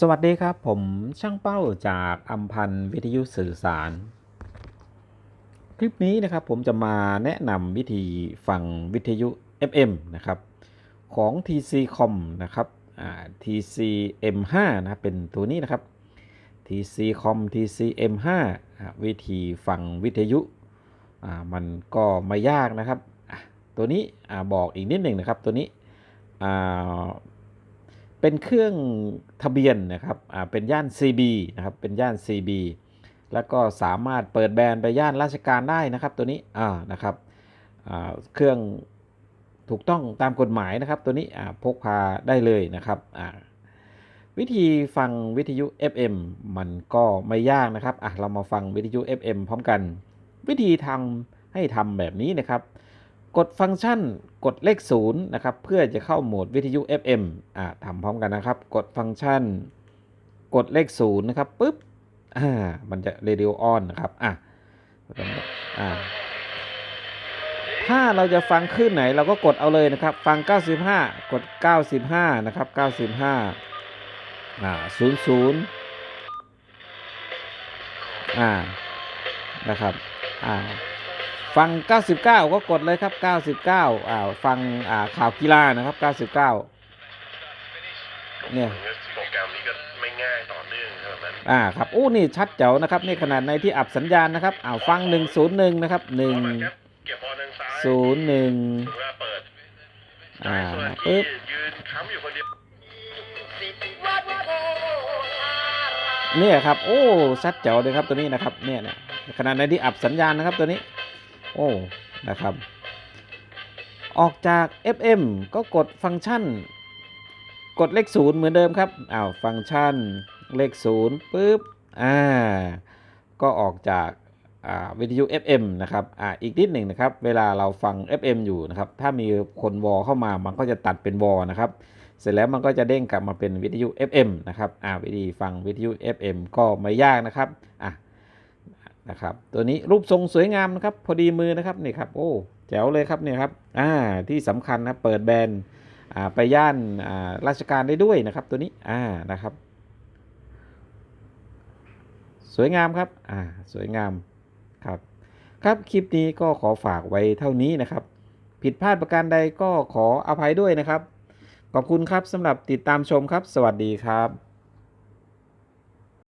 สวัสดีครับ ผมช่างเป้าจากอัมพันธ์วิทยุสื่อสาร คลิปนี้นะครับผมจะมาแนะนำวิธีฟังวิทยุ FM นะครับของ TCCOM นะครับ TCM5 นะเป็นตัวนี้นะครับ TCCOM TCM5 วิธีฟังวิทยุมันก็ไม่ยากนะครับ ตัวนี้บอกอีกนิดหนึ่งนะครับตัวนี้ เป็นเครื่องทะเบียนนะครับอ่าเป็นย่าน CB นะครับเป็นย่าน CB แล้วก็สามารถเปิดแบรนด์ไปย่านราชการได้นะครับ ตัวนี้อ่านะครับอ่าเครื่องถูกต้องตามกฎหมายนะครับ ตัวนี้อ่าพกพาได้เลยนะครับอ่าวิธีฟังวิทยุ FM มันก็ไม่ยากนะครับอะเรามาฟังวิทยุ FM พร้อมกัน วิธีทำให้ทำแบบนี้นะครับ กดฟังก์ชันกดเลข0นะครับเพื่อจะเข้าโหมดวิทยุ FM อ่าทำพร้อมกันนะครับ กดฟังก์ชัน กดเลข0นะครับปุ๊บอ่ามันจะ Radio on นนะครับอะอ่าถ้าเราจะฟังคลื่นไหนเราก็กดเอาเลยนะครับ ฟัง 95 กด 95 นะครับ 95 อ่า 00 อ่า นะครับ อ่า ฟัง99 ก็กดเลยครับ 99อ่าฟังอ่าข่าวกีฬานะครับ 99 เนี่ย โปรแกรมนี้ก็ไม่ง่ายต่อเนื่องขนาดนั้นอ่าครับอู้นี่ชัดเจ๋วนะครับนี่ขนาดในที่อับสัญญาณนะครับอ่าฟัง 101 นะครับพร้อมกันครับเก็บบอลทางซ้าย101ถึงเวลาเปิดอ่าส่วนปึ๊ที่บยืนค้ำอยู่คนเดียวเนี่ยครับ โอ้ชัดเจ๋วเลยครับตัวนี้นะครับเนี่ยเนี่ยขนาดในที่อับสัญญาณนะครับตัวนี้ โอ้นะครับ ออกจาก FM ก็กดฟังก์ชัน กดเลขศูนย์เหมือนเดิมครับอ้าวฟังก์ชันเลขศูนย์ปุ๊บอ่าก็ออกจากอ่าวิทยุ FM นะครับอ่าอีกนิดหนึ่งนะครับ เวลาเราฟัง FM อยู่นะครับ ถ้ามีคนวอเข้ามา มันก็จะตัดเป็นวอนะครับ เสร็จแล้วมันก็จะเด้งกลับมาเป็นวิทยุ FM นะครับอ่าวิธีฟังวิทยุ FM ก็ไม่ยากนะครับ อะ นะครับตัวนี้รูปทรงสวยงามนะครับพอดีมือนะครับนี่ครับโอ้แจ๋วเลยครับเนี่ยครับอ่าที่สำคัญนะเปิดแบรนด์อ่าไปย่านอ่าราชการได้ด้วยนะครับตัวนี้อ่านะครับ สวยงามครับอ่าสวยงามครับครับคลิปนี้ก็ขอฝากไว้เท่านี้นะครับ ผิดพลาดประการใดก็ขออภัยด้วยนะครับ ขอบคุณครับสำหรับติดตามชมครับ สวัสดีครับ